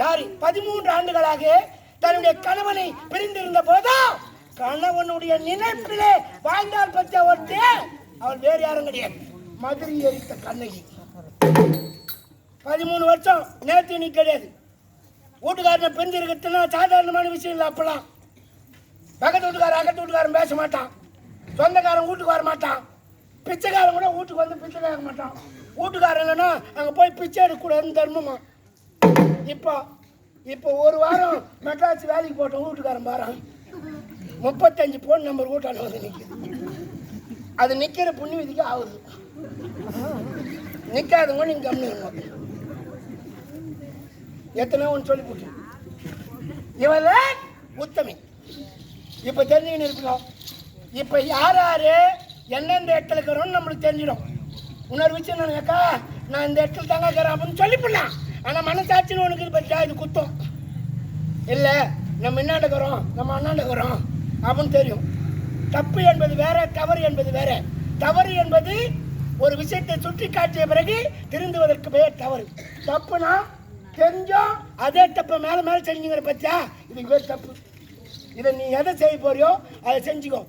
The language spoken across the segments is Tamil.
சாரி பதிமூன்று ஆண்டுகளாக தன்னுடைய கணவனை பிரிந்திருந்த போதும் கணவனுடைய நினைப்பிலே வாழ்ந்தால் பற்றி ஒருத்தே அவள் வேறு யாரும் கிடையாது. மதுரை எரித்த கண்ணகி. பதிமூணு வருஷம் நேற்று நீ கிடையாது. வீட்டுக்காரனை பிரிஞ்சு இருக்கிறதுனா சாதாரணமான விஷயம் இல்லை அப்பெல்லாம். பக்கத்து வீட்டுக்காரன் அக்கத்து வீட்டுக்காரன் பேச மாட்டான். சொந்தக்காரன் வீட்டுக்கு வர மாட்டான். பிச்சைக்காரன் கூட வீட்டுக்கு வந்து பிச்சை கேட்க மாட்டான். வீட்டுக்காரன் இல்லைன்னா அங்கே போய் பிச்சை எடுக்கக்கூடாதுன்னு தர்மமா? இப்போ இப்போ ஒரு வாரம் மெட்ராஸ் வேலைக்கு போட்டோம் வீட்டுக்காரன் பாறான் முப்பத்தஞ்சு ஃபோன் நம்பர் வீட்டான வந்து நிற்குது அது நிற்கிற புண்ணி விதிக்கு ஆகுது நிற்காதவங்க நீங்கள் கம்மிங்க எத்தனை ஒன்று சொல்லி போட்டு. இவன் உத்தமி இப்போ தெரிஞ்சுக்கின்னு இருக்கணும். இப்போ யார் யார் எந்தெந்த இடத்துல இருக்கிறோன்னு நம்மளுக்கு தெரிஞ்சிடும். இன்னொரு விஷயம் நினைக்கா நான் இந்த இடத்துல தாங்க இருக்கிறேன் அப்படின்னு சொல்லிவிடலாம் ஆனால் மனசாட்சின்னு உனக்கு இது பற்றியா இது குத்தம். இல்லை நம்ம என்னாண்ட இருக்கிறோம்? நம்ம அண்ணாண்ட இருக்கிறோம். அப்படின்னு தெரியும். தப்பு என்பது வேற தவறு என்பது வேற. தவறு என்பது ஒரு விஷயத்தை சுற்றி காட்டிய பிறகு திருந்துவதற்கு பெயர் தவறு. தப்புனா தெரிஞ்சோ அதே தப்பை மேலே மேலே செஞ்சுங்கிற பத்தியா? இதுக்கு பேர் தப்பு. இதை நீ எதை செய்ய போறியோ அதை செஞ்சுக்கோ.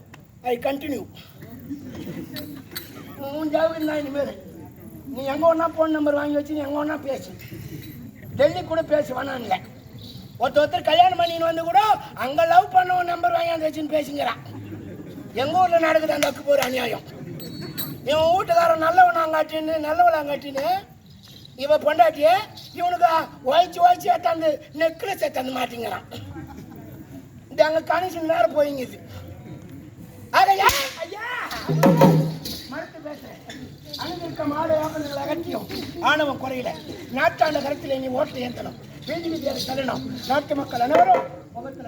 ஐ கண்டினியூ உன் தான் இனிமேல். நீ எங்கே ஒன்றா ஃபோன் நம்பர் வாங்கி வச்சு நீ எங்கே ஒன்றா பேசு. டெல்லி கூட பேச வேணாம் இல்லை ஒருத்தர் ஒருத்தர் கல்யாணம் பண்ணின்னு வந்து கூட அங்கே லவ் பண்ணவன் நம்பர் வாங்கி வச்சுன்னு பேசுங்கிறான். எங்கள் ஊரில் நடக்குது அந்த அக்கு போகிற அநியாயம். இவன் வீட்டுக்காரன் நல்லவனாங்காட்டின்னு நல்லவனாங்காட்டின்னு இவன் பொண்டாட்டி இவனுக்கு உழைச்சி உழைச்சி ஏத்தாந்து நெக்லஸ் ஏத்தாந்து மாட்டிங்கிறான். இது அங்கே கனெக்ஷன் நேரம் போயிங்குது. அதையா ஐயா! இருக்க மாடு அகற்றியும் ஆணவம் குறையில. நாட்டாண்ட கருத்தில் நீ ஓட்டு ஏற்றணும் பிஜேபி வீதியாக நாட்டு மக்கள் அனைவரும் முகத்தில்